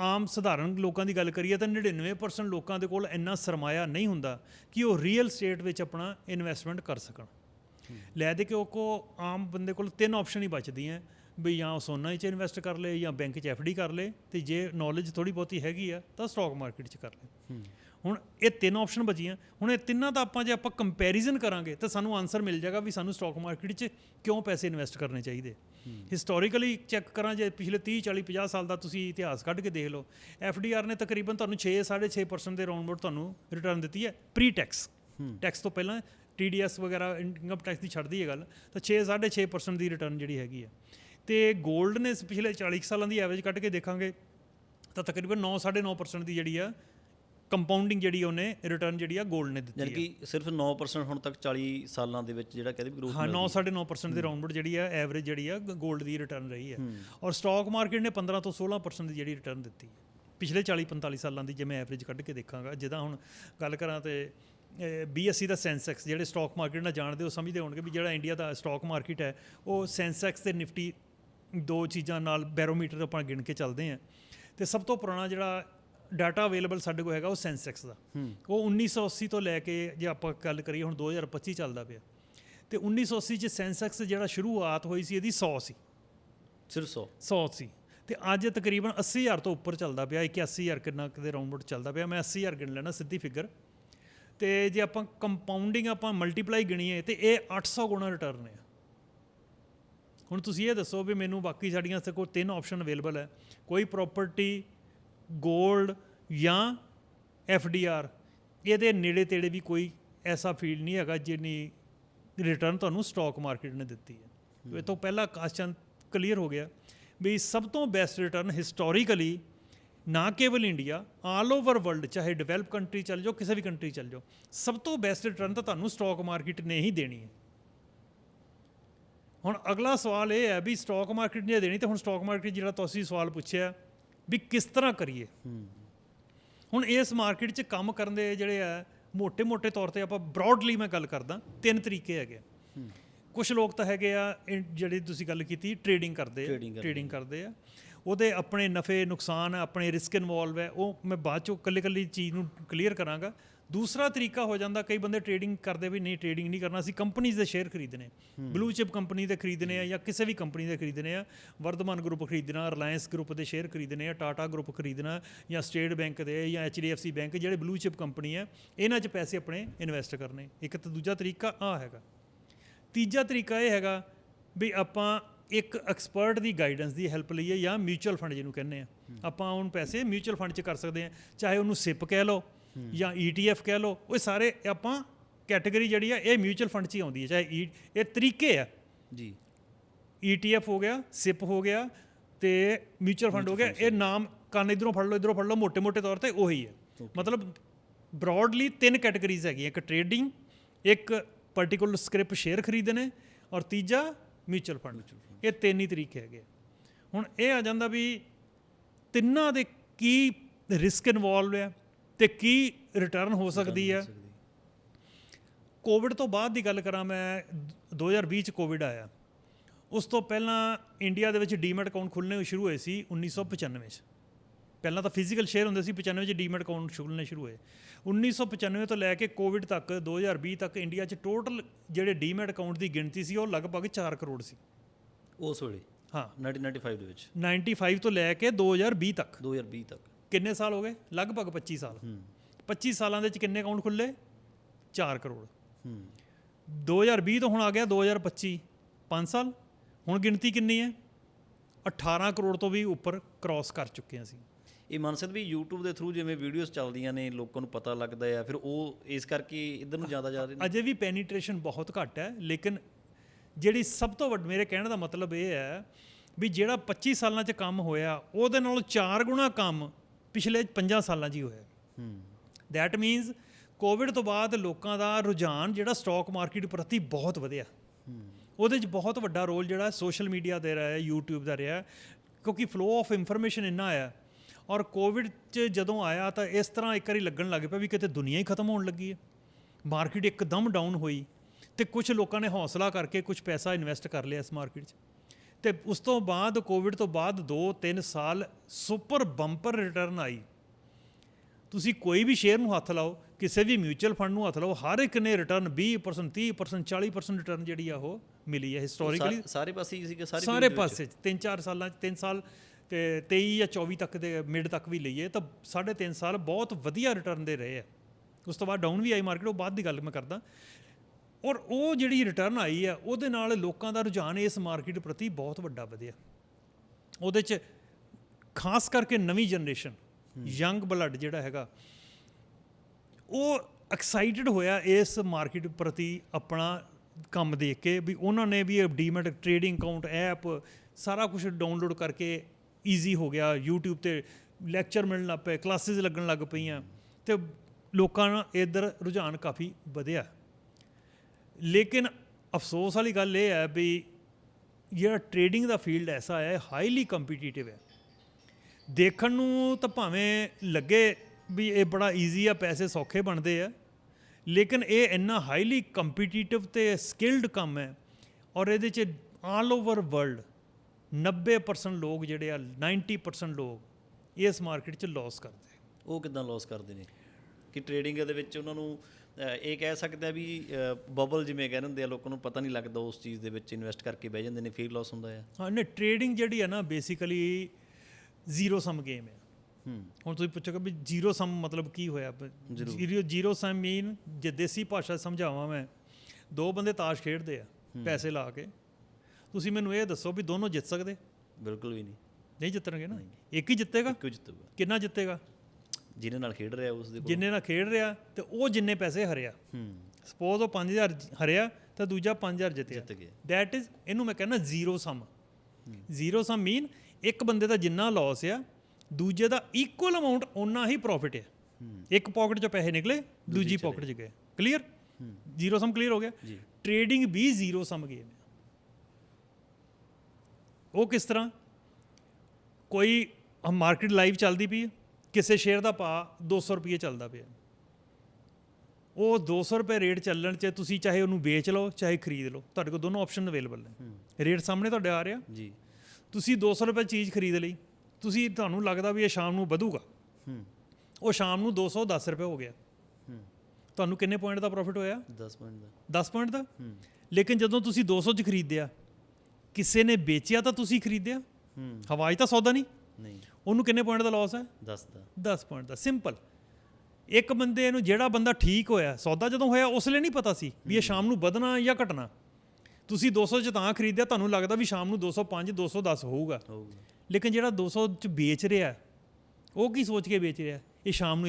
ਆਮ ਸਧਾਰਨ ਲੋਕਾਂ ਦੀ ਗੱਲ ਕਰੀਏ ਤਾਂ 99% ਲੋਕਾਂ ਦੇ ਕੋਲ ਇੰਨਾ ਸਰਮਾਇਆ ਨਹੀਂ ਹੁੰਦਾ ਕਿ ਉਹ ਰੀਅਲ ਸਟੇਟ ਵਿੱਚ ਆਪਣਾ ਇਨਵੈਸਟਮੈਂਟ ਕਰ ਸਕਣ। ਲੈ ਦੇ ਕਿ ਉਹ ਕੋ ਆਮ ਬੰਦੇ ਕੋਲ ਤਿੰਨ ਆਪਸ਼ਨ ਹੀ ਬਚਦੀਆਂ ਵੀ ਜਾਂ ਉਹ ਸੋਨਾ 'ਚ ਇਨਵੈਸਟ ਕਰ ਲੇ ਜਾਂ ਬੈਂਕ 'ਚ ਐਫਡੀ ਕਰ ਲੇ ਤੇ ਜੇ ਨੌਲੇਜ ਥੋੜੀ ਬਹੁਤੀ ਹੈਗੀ ਆ ਤਾਂ ਸਟਾਕ ਮਾਰਕੀਟ 'ਚ ਕਰ ਲੇ। ਹੁਣ ਇਹ ਤਿੰਨ ਆਪਸ਼ਨ ਬਚੀਆਂ। ਹੁਣ ਇਹ ਤਿੰਨਾਂ ਦਾ ਆਪਾਂ ਜੇ ਆਪਾਂ ਕੰਪੈਰੀਜ਼ਨ ਕਰਾਂਗੇ ਤਾਂ ਸਾਨੂੰ ਆਨਸਰ ਮਿਲ ਜਾਏਗਾ ਵੀ ਸਾਨੂੰ ਸਟਾਕ ਮਾਰਕੀਟ 'ਚ ਕਿਉਂ ਪੈਸੇ ਇਨਵੈਸਟ ਕਰਨੇ ਚਾਹੀਦੇ। ਹਿਸਟੋਰੀਕਲੀ ਚੈੱਕ ਕਰਾਂ ਜੇ ਪਿਛਲੇ 30 40 50 ਸਾਲ ਦਾ ਤੁਸੀਂ ਇਤਿਹਾਸ ਕੱਢ ਕੇ ਦੇਖ ਲਓ ਐਫਡੀਆਰ ਨੇ ਤਕਰੀਬਨ ਤੁਹਾਨੂੰ 6 6.5% ਦੇ ਰਾਉਂਡ ਅਬਾਊਟ ਤੁਹਾਨੂੰ ਰਿਟਰਨ ਦਿੱਤੀ ਹੈ ਪ੍ਰੀ ਟੈਕਸ ਟੈਕਸ ਤੋਂ ਪਹਿਲਾਂ ਟੀਡੀਐਸ ਵਗੈਰਾ ਇਨਕਮ ਟੈਕਸ ਦੀ ਛੱਡਦੀ ਹੈ ਗੱਲ ਤਾਂ 6 6.5% ਦੀ ਰਿਟਰਨ ਜਿਹੜੀ ਹੈਗੀ ਹੈ। ਤੇ 골ਡ ਨੇ ਪਿਛਲੇ 40 ਕੁ ਸਾਲਾਂ ਦੀ ਐਵਰੇਜ ਕੱਢ ਕੇ ਦੇਖਾਂਗੇ ਤਾਂ ਤਕਰੀਬਨ 9 9.5% ਦੀ ਜਿਹੜੀ ਆ ਕੰਪਾਊਂਡਿੰਗ ਜਿਹੜੀ ਉਹਨੇ ਰਿਟਰਨ ਜਿਹੜੀ ਆ 골ਡ ਨੇ ਦਿੱਤੀ ਯਾਨੀ ਕਿ ਸਿਰਫ 9% ਹੁਣ ਤੱਕ 40 ਸਾਲਾਂ ਦੇ ਵਿੱਚ ਜਿਹੜਾ ਕਹਿੰਦੇ ਵੀ ਗਰੋਥ ਹਾਂ 9 9.5% ਦੇ ਰਾਉਂਡ ਜਿਹੜੀ ਆ ਐਵਰੇਜ ਜਿਹੜੀ ਆ 골ਡ ਦੀ ਰਿਟਰਨ ਰਹੀ ਹੈ। ਔਰ ਸਟਾਕ ਮਾਰਕੀਟ ਨੇ 15 ਤੋਂ 16% ਦੀ ਜਿਹੜੀ ਰਿਟਰਨ ਦਿੱਤੀ। ਹੈ ਪਿਛਲੇ 40 45 ਸਾਲਾਂ ਦੀ ਜੇ ਮੈਂ ਐਵਰੇਜ ਕੱਢ ਕੇ ਦੇਖਾਂਗਾ ਜਿੱਦਾਂ ਹੁਣ ਗੱਲ ਕਰਾਂ ਤੇ ਬੀਐਸਸੀ ਦਾ ਸੈਂਸੈਕਸ ਜਿਹੜੇ ਸਟਾਕ ਮਾਰਕੀਟ ਨਾਲ ਜਾਣਦੇ ਹੋ ਸਮਝਦੇ ਹੋਣਗੇ ਵੀ ਜਿਹੜਾ ਇੰਡੀਆ ਦਾ ਸਟਾਕ ਮਾਰਕੀਟ ਹੈ ਉਹ ਸੈਂਸੈਕਸ ਤੇ ਨਿਫਟੀ ਦੋ ਚੀਜ਼ਾਂ ਨਾਲ ਬੈਰੋਮੀਟਰ ਆਪਾਂ ਗਿਣ ਕੇ ਚੱਲਦੇ ਹਾਂ। ਤੇ ਸਭ ਤੋਂ ਪੁਰਾਣਾ ਜਿਹੜਾ ਡਾਟਾ ਅਵੇਲੇਬਲ ਸਾਡੇ ਕੋਲ ਹੈਗਾ ਉਹ ਸੈਂਸੈਕਸ ਦਾ। ਉਹ 1980 ਤੋਂ ਲੈ ਕੇ ਜੇ ਆਪਾਂ ਗੱਲ ਕਰੀਏ ਹੁਣ 2025 ਚੱਲਦਾ ਪਿਆ। ਤੇ 1980 ਚ ਸੈਂਸੈਕਸ ਜਿਹੜਾ ਸ਼ੁਰੂਆਤ ਹੋਈ ਸੀ ਇਹਦੀ 100 ਸੀ। ਸਿਰਫ 100 100 ਸੀ। ਤੇ ਅੱਜ ਤਕਰੀਬਨ 80000 ਤੋਂ ਉੱਪਰ ਚੱਲਦਾ ਪਿਆ 81000 ਕਿੰਨਾ ਕਿਤੇ ਰਾਉਂਡ ਚੱਲਦਾ ਪਿਆ। ਮੈਂ 80000 ਗਿਣ ਲੈਣਾ ਸਿੱਧੀ ਫਿਗਰ। ਤੇ ਜੇ ਆਪਾਂ ਕੰਪਾਊਂਡਿੰਗ ਆਪਾਂ ਮਲਟੀਪਲਾਈ ਗਿਣੀਏ ਤੇ ਇਹ 800 ਗੁਣਾ ਰਿਟਰਨ ਹੈ ਹੁਣ ਤੁਸੀਂ ਇਹ ਦੱਸੋ ਵੀ ਮੈਨੂੰ ਬਾਕੀ ਸਾਡੀਆਂ ਸੇ ਕੋਲ ਤਿੰਨ ਆਪਸ਼ਨ ਅਵੇਲੇਬਲ ਹੈ ਕੋਈ ਪ੍ਰਾਪਰਟੀ 골ਡ ਜਾਂ ਐਫਡੀਆਰ ਇਹਦੇ ਨੇੜੇ ਤੇੜੇ ਵੀ ਕੋਈ ਐਸਾ ਫੀਲਡ ਨਹੀਂ ਹੈਗਾ ਜਿੰਨੀ ਰਿਟਰਨ ਤੁਹਾਨੂੰ ਸਟਾਕ ਮਾਰਕੀਟ ਨੇ ਦਿੱਤੀ ਹੈ। ਇਹ ਤੋਂ ਪਹਿਲਾ ਕੁਐਸਚਨ ਕਲੀਅਰ ਹੋ ਗਿਆ ਵੀ ਸਭ ਤੋਂ ਬੈਸਟ ਰਿਟਰਨ ਹਿਸਟੋਰੀਕਲੀ ਨਾ ਕੇਵਲ ਇੰਡੀਆ ਆਲ ਓਵਰ ਵਰਲਡ ਚਾਹੇ ਡਿਵੈਲਪ ਕੰਟਰੀ ਚੱਲ ਜਾਓ ਕਿਸੇ ਵੀ ਕੰਟਰੀ ਚੱਲ ਜਾਓ ਸਭ ਤੋਂ ਬੈਸਟ ਰਿਟਰਨ ਤਾਂ ਤੁਹਾਨੂੰ ਸਟਾਕ ਮਾਰਕੀਟ ਨੇ ਹੀ ਦੇਣੀ ਹੈ। ਹੁਣ ਅਗਲਾ ਸਵਾਲ ਇਹ ਹੈ ਵੀ ਸਟਾਕ ਮਾਰਕੀਟ ਨੇ ਦੇਣੀ ਤੇ ਹੁਣ ਸਟਾਕ ਮਾਰਕੀਟ ਜਿਹੜਾ ਤੁਸੀਂ ਸਵਾਲ ਪੁੱਛਿਆ ਵੀ ਕਿਸ ਤਰ੍ਹਾਂ ਕਰੀਏ? ਹੁਣ ਇਸ ਮਾਰਕੀਟ 'ਚ ਕੰਮ ਕਰਨ ਦੇ ਜਿਹੜੇ ਆ ਮੋٹے-ਮੋٹے ਤੌਰ ਤੇ ਆਪਾਂ ਬ੍ਰੌਡਲੀ ਮੈਂ ਗੱਲ ਕਰਦਾ ਤਿੰਨ ਤਰੀਕੇ ਹੈਗੇ ਕੁਝ ਲੋਕ ਤਾਂ ਹੈਗੇ ਆ ਜਿਹੜੇ ਤੁਸੀਂ ਗੱਲ ਕੀਤੀ ਟ੍ਰੇਡਿੰਗ ਕਰਦੇ ਆ ਟ੍ਰੇਡਿੰਗ ਕਰਦੇ ਆ। ਉਹਦੇ ਆਪਣੇ ਨਫੇ ਨੁਕਸਾਨ ਆਪਣੇ ਰਿਸਕ ਇਨਵੋਲਵ ਹੈ ਉਹ ਮੈਂ ਬਾਅਦ ਚੋਂ ਕੱਲੇ-ਕੱਲੇ ਚੀਜ਼ ਨੂੰ ਕਲੀਅਰ ਕਰਾਂਗਾ। ਦੂਸਰਾ ਤਰੀਕਾ ਹੋ ਜਾਂਦਾ ਕਈ ਬੰਦੇ ਟ੍ਰੇਡਿੰਗ ਕਰਦੇ ਵੀ ਨਹੀਂ ਟ੍ਰੇਡਿੰਗ ਨਹੀਂ ਕਰਨਾ। ਸੀ ਕੰਪਨੀਆਂ ਦੇ ਸ਼ੇਅਰ ਖਰੀਦਣੇ। ਬਲੂ ਚਿਪ ਕੰਪਨੀ ਦੇ ਖਰੀਦਣੇ ਆ ਜਾਂ ਕਿਸੇ ਵੀ ਕੰਪਨੀ ਦੇ ਖਰੀਦਣੇ ਆ। ਵਰਧਮਾਨ ਗਰੁੱਪ ਖਰੀਦਣਾ ਰਿਲਾਇੰਸ ਗਰੁੱਪ ਦੇ ਸ਼ੇਅਰ ਖਰੀਦਣੇ ਆ ਟਾਟਾ ਗਰੁੱਪ ਖਰੀਦਣਾ ਜਾਂ ਸਟੇਟ ਬੈਂਕ ਦੇ ਜਾਂ ਐਚਡੀਐਫਸੀ ਬੈਂਕ ਜਿਹੜੇ ਬਲੂ ਚਿਪ ਕੰਪਨੀ ਆ ਇਹਨਾਂ 'ਚ ਪੈਸੇ ਆਪਣੇ ਇਨਵੈਸਟ ਕਰਨੇ। ਇੱਕ ਤਾਂ ਦੂਜਾ ਤਰੀਕਾ ਆ ਹੈਗਾ। ਤੀਜਾ ਤਰੀਕਾ ਇਹ ਹੈਗਾ ਵੀ ਆਪਾਂ ਇੱਕ ਐਕਸਪਰਟ ਦੀ ਗਾਈਡੈਂਸ ਦੀ ਹੈਲਪ ਲਈਏ ਜਾਂ ਮਿਊਚੁਅਲ ਫੰਡ ਜਿਹਨੂੰ ਕਹਿੰਦੇ ਆ। ਆਪਾਂ ਹੁਣ ਪੈਸੇ ਮਿਊਚੁਅਲ ਫੰਡ 'ਚ ਕਰ ਸਕਦੇ ਆ। ਚਾਹੇ ਉਹਨੂੰ ਸਿਪ ਕਹਿ ਲਓ ਜਾਂ ETF ਕਹਿ ਲਓ ਉਹ ਸਾਰੇ ਆਪਾਂ ਕੈਟਾਗਰੀ ਜਿਹੜੀ ਆ ਇਹ ਮਿਊਚੁਅਲ ਫੰਡ 'ਚ ਹੀ ਆਉਂਦੀ ਹੈ। ਚਾਹੇ e, ਇਹ ਤਰੀਕੇ ਆ। ਜੀ। ETF ਹੋ ਗਿਆ ਸਿਪ ਹੋ ਗਿਆ ਤੇ ਮਿਊਚੁਅਲ ਫੰਡ ਹੋ ਗਿਆ ਇਹ ਨਾਮ ਕੰਨ ਇਧਰੋਂ ਫੜ ਲਓ ਇਧਰੋਂ ਫੜ ਲਓ ਮੋٹے-ਮੋٹے ਤੌਰ ਤੇ ਉਹੀ ਹੈ। ਮਤਲਬ ਬ੍ਰੌਡਲੀ ਤਿੰਨ ਕੈਟਾਗਰੀਜ਼ ਹੈਗੀਆਂ ਇੱਕ ਟ੍ਰੇਡਿੰਗ ਇੱਕ ਪਾਰਟਿਕੂਲਰ ਸਕ੍ਰਿਪਟ ਸ਼ੇਅਰ ਖਰੀਦਣੇ ਔਰ ਤੀਜਾ ਮਿਊਚੁਅਲ ਫੰਡ ਇਹ ਤਿੰਨ ਹੀ ਤਰੀਕੇ ਹੈਗੇ ਹੁਣ ਇਹ ਆ ਜਾਂਦਾ ਵੀ ਤਿੰਨਾਂ ਦੇ ਕੀ ਰਿਸਕ ਇਨਵੋਲਵ ਹੈ ਤੇ ਕੀ ਰਿਟਰਨ ਹੋ ਸਕਦੀ ਹੈ ਕੋਵਿਡ ਤੋਂ ਬਾਅਦ ਦੀ ਗੱਲ ਕਰਾਂ ਮੈਂ 2020 ਚ ਕੋਵਿਡ ਆਇਆ। ਉਸ ਤੋਂ ਪਹਿਲਾਂ ਇੰਡੀਆ ਦੇ ਵਿੱਚ ਡੀਮੈਟ ਅਕਾਊਂਟ ਖੁੱਲ੍ਹਣੇ ਸ਼ੁਰੂ ਹੋਏ ਸੀ 1995 ਚ। ਪਹਿਲਾਂ ਤਾਂ ਫਿਜ਼ੀਕਲ ਸ਼ੇਅਰ ਹੁੰਦੇ ਸੀ 95 ਚ ਡੀਮੈਟ ਅਕਾਊਂਟ ਖੁੱਲ੍ਹਣੇ ਸ਼ੁਰੂ ਹੋਏ। 1995 ਤੋਂ ਲੈ ਕੇ ਕੋਵਿਡ ਤੱਕ 2020 ਤੱਕ ਇੰਡੀਆ 'ਚ ਟੋਟਲ ਜਿਹੜੇ ਡੀਮੈਟ ਅਕਾਊਂਟ ਦੀ ਗਿਣਤੀ ਸੀ ਉਹ ਲਗਭਗ 4 ਕਰੋੜ ਸੀ। ਉਸ ਵੇਲੇ? ਹਾਂ। 1995 ਦੇ ਵਿੱਚ 95 ਤੋਂ ਲੈ ਕੇ 2020 ਤੱਕ 2020 ਤੱਕ ਕਿੰਨੇ ਸਾਲ ਹੋ ਗਏ? ਲਗਭਗ 25 ਸਾਲ। 25 ਸਾਲਾਂ ਦੇ ਵਿੱਚ ਕਿੰਨੇ ਅਕਾਊਂਟ ਖੁੱਲੇ? 4 ਕਰੋੜ। ਹੂੰ। 2020 ਤੋਂ ਹੁਣ ਆ ਗਿਆ 2025 5 ਸਾਲ। ਹੁਣ ਗਿਣਤੀ ਕਿੰਨੀ ਹੈ? 18 ਕਰੋੜ ਤੋਂ ਵੀ ਉੱਪਰ ਕ੍ਰਾਸ ਕਰ ਚੁੱਕੇ ਹਾਂ ਅਸੀਂ। ਇਹ ਮਨਸਦ ਵੀ YouTube ਦੇ ਥਰੂ ਜਿਵੇਂ ਵੀਡੀਓਜ਼ ਚੱਲਦੀਆਂ ਨੇ ਲੋਕਾਂ ਨੂੰ ਪਤਾ ਲੱਗਦਾ ਹੈ ਫਿਰ ਉਹ ਇਸ ਕਰਕੇ ਇਧਰ ਨੂੰ ਜ਼ਿਆਦਾ ਜਾ ਰਹੇ ਨੇ। ਅਜੇ ਵੀ ਪੈਨੀਟ੍ਰੇਸ਼ਨ ਬਹੁਤ ਘੱਟ ਹੈ ਲੇਕਿਨ ਜਿਹੜੀ ਸਭ ਤੋਂ ਵੱਡ ਮੇਰੇ ਕਹਿਣ ਦਾ ਮਤਲਬ ਇਹ ਹੈ ਵੀ ਜਿਹੜਾ 25 ਸਾਲਾਂ 'ਚ ਕੰਮ ਹੋਇਆ ਉਹਦੇ ਨਾਲੋਂ 4 ਗੁਣਾ ਕੰਮ ਪਿਛਲੇ 5 ਸਾਲਾਂ 'ਚ ਹੀ ਹੋਇਆ। ਹੂੰ। ਦੈਟ ਮੀਨਸ ਕੋਵਿਡ ਤੋਂ ਬਾਅਦ ਲੋਕਾਂ ਦਾ ਰੁਝਾਨ ਜਿਹੜਾ ਸਟਾਕ ਮਾਰਕੀਟ ਪ੍ਰਤੀ ਬਹੁਤ ਵਧਿਆ। ਉਹਦੇ 'ਚ ਬਹੁਤ ਵੱਡਾ ਰੋਲ ਜਿਹੜਾ ਸੋਸ਼ਲ ਮੀਡੀਆ ਦੇ ਰਿਹਾ ਹੈ YouTube ਦਾ ਰਿਹਾ ਕਿਉਂਕਿ ਫਲੋ ਆਫ ਇਨਫੋਰਮੇਸ਼ਨ ਇੰਨਾ ਆਇਆ। ਔਰ ਕੋਵਿਡ 'ਚ ਜਦੋਂ ਆਇਆ ਤਾਂ ਇਸ ਤਰ੍ਹਾਂ ਇੱਕ ਵਾਰੀ ਲੱਗਣ ਲੱਗ ਪਿਆ ਵੀ ਕਿਤੇ ਦੁਨੀਆ ਹੀ ਖਤਮ ਹੋਣ ਲੱਗੀ ਹੈ। ਮਾਰਕੀਟ ਇੱਕਦਮ ਡਾਊਨ ਹੋਈ ਤੇ ਕੁਝ ਲੋਕਾਂ ਨੇ ਹੌਸਲਾ ਕਰਕੇ ਕੁਝ ਪੈਸਾ ਇਨਵੈਸਟ ਕਰ ਲਿਆ ਇਸ ਮਾਰਕੀਟ 'ਚ। ਤੇ ਉਸ ਤੋਂ ਬਾਅਦ ਕੋਵਿਡ ਤੋਂ ਬਾਅਦ 2-3 ਸਾਲ ਸੁਪਰ ਬੰਪਰ ਰਿਟਰਨ ਆਈ। ਤੁਸੀਂ ਕੋਈ ਵੀ ਸ਼ੇਅਰ ਨੂੰ ਹੱਥ ਲਾਓ ਕਿਸੇ ਵੀ ਮਿਊਚੁਅਲ ਫੰਡ ਨੂੰ ਹੱਥ ਲਾਓ ਹਰ ਇੱਕ ਨੇ ਰਿਟਰਨ 20% 30% 40% ਰਿਟਰਨ ਜਿਹੜੀ ਆ ਉਹ ਮਿਲੀ ਹੈ ਹਿਸਟੋਰੀਕਲੀ ਸਾਰੇ ਪਾਸੇ ਹੀ ਸੀਗਾ ਸਾਰੇ ਸਾਰੇ ਪਾਸੇ 3-4 ਸਾਲਾਂ 'ਚ 3 ਸਾਲ ਤੇ 23 ਜਾਂ 24 ਤੱਕ ਦੇ ਮਿਡ ਤੱਕ ਵੀ ਲਈਏ ਤਾਂ ਸਾਢੇ ਤਿੰਨ ਸਾਲ ਬਹੁਤ ਵਧੀਆ ਰਿਟਰਨ ਦੇ ਰਹੇ ਆ। ਉਸ ਤੋਂ ਬਾਅਦ ਡਾਊਨ ਵੀ ਆਈ ਮਾਰਕੀਟ ਉਹ ਬਾਅਦ ਦੀ ਗੱਲ ਮੈਂ ਕਰਦਾ। ਔਰ ਉਹ ਜਿਹੜੀ ਰਿਟਰਨ ਆਈ ਆ ਉਹਦੇ ਨਾਲ ਲੋਕਾਂ ਦਾ ਰੁਝਾਨ ਇਸ ਮਾਰਕੀਟ ਪ੍ਰਤੀ ਬਹੁਤ ਵੱਡਾ ਵਧਿਆ। ਉਹਦੇ 'ਚ ਖਾਸ ਕਰਕੇ ਨਵੀਂ ਜਨਰੇਸ਼ਨ ਯੰਗ ਬਲੱਡ ਜਿਹੜਾ ਹੈਗਾ ਉਹ ਐਕਸਾਈਟਡ ਹੋਇਆ ਇਸ ਮਾਰਕੀਟ ਪ੍ਰਤੀ ਆਪਣਾ ਕੰਮ ਦੇਖ ਕੇ ਵੀ ਉਹਨਾਂ ਨੇ ਵੀ ਡੀਮੈਟ ਟ੍ਰੇਡਿੰਗ ਅਕਾਊਂਟ ਐਪ ਸਾਰਾ ਕੁਝ ਡਾਊਨਲੋਡ ਕਰਕੇ ਈਜ਼ੀ ਹੋ ਗਿਆ। YouTube ਤੇ ਲੈਕਚਰ ਮਿਲਣ ਲੱਗ ਪਏ ਕਲਾਸਿਸ ਲੱਗਣ ਲੱਗ ਪਈਆਂ ਤੇ ਲੋਕਾਂ ਦਾ ਇਧਰ ਰੁਝਾਨ ਕਾਫੀ ਵਧਿਆ। ਲੇਕਿਨ ਅਫਸੋਸ ਵਾਲੀ ਗੱਲ ਇਹ ਹੈ ਵੀ ਜਿਹੜਾ ਟ੍ਰੇਡਿੰਗ ਦਾ ਫੀਲਡ ਐਸਾ ਹੈ ਹਾਈਲੀ ਕੰਪੀਟੀਟਿਵ ਹੈ। ਦੇਖਣ ਨੂੰ ਤਾਂ ਭਾਵੇਂ ਲੱਗੇ ਵੀ ਇਹ ਬੜਾ ਈਜ਼ੀ ਆ, ਪੈਸੇ ਸੌਖੇ ਬਣਦੇ ਆ, ਲੇਕਿਨ ਇਹ ਇੰਨਾ ਹਾਈਲੀ ਕੰਪੀਟੀਟਿਵ ਤੇ ਸਕਿਲਡ ਕੰਮ ਹੈ ਔਰ ਇਹਦੇ ਚ ਆਲ ਓਵਰ ਵਰਲਡ 90% ਲੋਕ ਜਿਹੜੇ ਆ 90% ਲੋਕ ਇਸ ਮਾਰਕੀਟ 'ਚ ਲਾਸ ਕਰਦੇ ਉਹ ਕਿਦਾਂ ਲਾਸ ਕਰਦੇ ਨੇ? ਕਿ ਟ੍ਰੇਡਿੰਗ ਦੇ ਵਿੱਚ ਉਹਨਾਂ ਨੂੰ ਇਹ ਕਹਿ ਸਕਦੇ ਆ ਵੀ ਬਬਲ ਜਿਵੇਂ ਕਹਿੰਦੇ ਹੁੰਦੇ ਆ ਲੋਕਾਂ ਨੂੰ ਪਤਾ ਨਹੀਂ ਲੱਗਦਾ ਉਸ ਚੀਜ਼ ਦੇ ਵਿੱਚ ਇਨਵੈਸਟ ਕਰਕੇ ਬਹਿ ਜਾਂਦੇ ਨੇ ਫਿਰ ਲਾਸ ਹੁੰਦਾ ਆ। ਹਾਂ ਨੇ ਟ੍ਰੇਡਿੰਗ ਜਿਹੜੀ ਹੈ ਨਾ ਬੇਸਿਕਲੀ ਜ਼ੀਰੋ ਸਮ ਗੇਮ ਹੈ ਹੂੰ। ਹੁਣ ਤੁਸੀਂ ਪੁੱਛੋਗੇ ਵੀ ਜ਼ੀਰੋ ਸਮ ਮਤਲਬ ਕੀ ਹੋਇਆ? ਜ਼ੀਰੋ ਜ਼ੀਰੋ ਸਮ ਮੀਨ ਜੇ ਦੇਸੀ ਭਾਸ਼ਾ ਸਮਝਾਵਾਂ ਮੈਂ ਦੋ ਬੰਦੇ ਤਾਸ਼ ਖੇਡਦੇ ਆ ਪੈਸੇ ਲਾ ਕੇ। ਤੁਸੀਂ ਮੈਨੂੰ ਇਹ ਦੱਸੋ ਵੀ ਦੋਨੋਂ ਜਿੱਤ ਸਕਦੇ? ਬਿਲਕੁਲ ਵੀ ਨਹੀਂ। ਨਹੀਂ ਜਿੱਤਣਗੇ ਨਾ? ਇੱਕ ਹੀ ਜਿੱਤੇਗਾ? ਕਿਉਂ ਜਿੱਤੂਗਾ। ਕਿੰਨਾ ਜਿੱਤੇਗਾ? ਜਿਹਦੇ ਨਾਲ ਖੇਡ ਰਿਹਾ ਉਸ ਦੇ ਕੋਲ? ਜਿੰਨੇ ਨਾਲ ਖੇਡ ਰਿਹਾ ਤੇ ਉਹ ਜਿੰਨੇ ਪੈਸੇ ਹਰਿਆ। ਹੂੰ। ਸਪੋਜ਼ ਉਹ 5000 ਹਰਿਆ ਤਾਂ ਦੂਜਾ 5000 ਜਿੱਤਿਆ। ਜਿੱਤ ਗਿਆ। ਦੈਟ ਇਜ਼ ਇਹਨੂੰ ਮੈਂ ਕਹਿੰਦਾ ਜ਼ੀਰੋ ਸਮ ਜ਼ੀਰੋ ਸਮ ਮੀਨ ਇੱਕ ਬੰਦੇ ਦਾ ਜਿੰਨਾ ਲਾਸ ਆ ਦੂਜੇ ਦਾ ਇਕੁਅਲ ਅਮਾਉਂਟ ਓਨਾ ਹੀ ਪ੍ਰੋਫਿਟ ਹੈ। ਇੱਕ ਪਾਕਟ ਚੋਂ ਪੈਸੇ ਨਿਕਲੇ ਦੂਜੀ ਪਾਕਟ 'ਚ ਗਏ। ਕਲੀਅਰ ਜ਼ੀਰੋ ਸਮ ਕਲੀਅਰ ਹੋ ਗਿਆ। ਟ੍ਰੇਡਿੰਗ ਵੀ ਜ਼ੀਰੋ ਸਮ ਗੇਮ ਹੈ ਉਹ ਕਿਸ ਤਰ੍ਹਾਂ? ਕੋਈ ਮਾਰਕੀਟ ਲਾਈਵ ਚੱਲਦੀ ਪਈ ਹੈ ਕਿਸੇ ਸ਼ੇਅਰ ਦਾ ਭਾਅ 200 ਰੁਪਏ ਚੱਲਦਾ ਪਿਆ। ਉਹ 200 ਰੁਪਏ ਰੇਟ ਚੱਲਣ 'ਚ ਤੁਸੀਂ ਚਾਹੇ ਉਹਨੂੰ ਵੇਚ ਲਓ ਚਾਹੇ ਖਰੀਦ ਲਓ ਤੁਹਾਡੇ ਕੋਲ ਦੋਨੋਂ ਆਪਸ਼ਨ ਅਵੇਲੇਬਲ ਨੇ। ਰੇਟ ਸਾਹਮਣੇ ਤੁਹਾਡੇ ਆ ਰਿਹਾ। ਜੀ। ਤੁਸੀਂ 200 ਰੁਪਏ ਚੀਜ਼ ਖਰੀਦ ਲਈ ਤੁਸੀਂ ਤੁਹਾਨੂੰ ਲੱਗਦਾ ਵੀ ਇਹ ਸ਼ਾਮ ਨੂੰ ਵਧੂਗਾ। ਹੂੰ। ਉਹ ਸ਼ਾਮ ਨੂੰ 210 ਰੁਪਏ ਹੋ ਗਿਆ। ਹੂੰ। ਤੁਹਾਨੂੰ ਕਿੰਨੇ ਪੁਆਇੰਟ ਦਾ ਪ੍ਰੋਫਿਟ ਹੋਇਆ? 10 ਮਿੰਟ ਦਾ। 10 ਪੁਆਇੰਟ ਦਾ? ਹੂੰ। ਲੇਕਿਨ ਜਦੋਂ ਤੁਸੀਂ 200 ਚ ਖਰੀਦਿਆ ਕਿਸੇ ਨੇ ਵੇਚਿਆ ਤਾਂ ਤੁਸੀਂ ਖਰੀਦਿਆ? ਹੂੰ। ਹਵਾਈ ਤਾਂ ਸੌਦਾ ਨਹੀਂ? ਨਹੀਂ। ਉਹਨੂੰ ਕਿੰਨੇ ਪੁਆਇੰਟ ਦਾ ਲਾਸ ਹੈ? 10 ਦਾ। 10 ਪੁਆਇੰਟ ਦਾ। ਸਿੰਪਲ ਇੱਕ ਬੰਦੇ ਨੂੰ ਜਿਹੜਾ ਬੰਦਾ ਠੀਕ ਹੋਇਆ ਸੌਦਾ ਜਦੋਂ ਹੋਇਆ ਉਸ ਲਈ ਨਹੀਂ ਪਤਾ ਸੀ ਵੀ ਇਹ ਸ਼ਾਮ ਨੂੰ ਵਧਣਾ ਜਾਂ ਘਟਣਾ। ਤੁਸੀਂ 200 ਚ ਤਾਂ ਖਰੀਦਿਆ ਤੁਹਾਨੂੰ ਲੱਗਦਾ ਵੀ ਸ਼ਾਮ ਨੂੰ 205 210 ਹੋਊਗਾ। ਹੋਊਗਾ। ਲੇਕਿਨ ਜਿਹੜਾ 200 ਚ ਵੇਚ ਰਿਹਾ ਉਹ ਕੀ ਸੋਚ ਕੇ ਵੇਚ ਰਿਹਾ? ਇਹ ਸ਼ਾਮ ਨੂੰ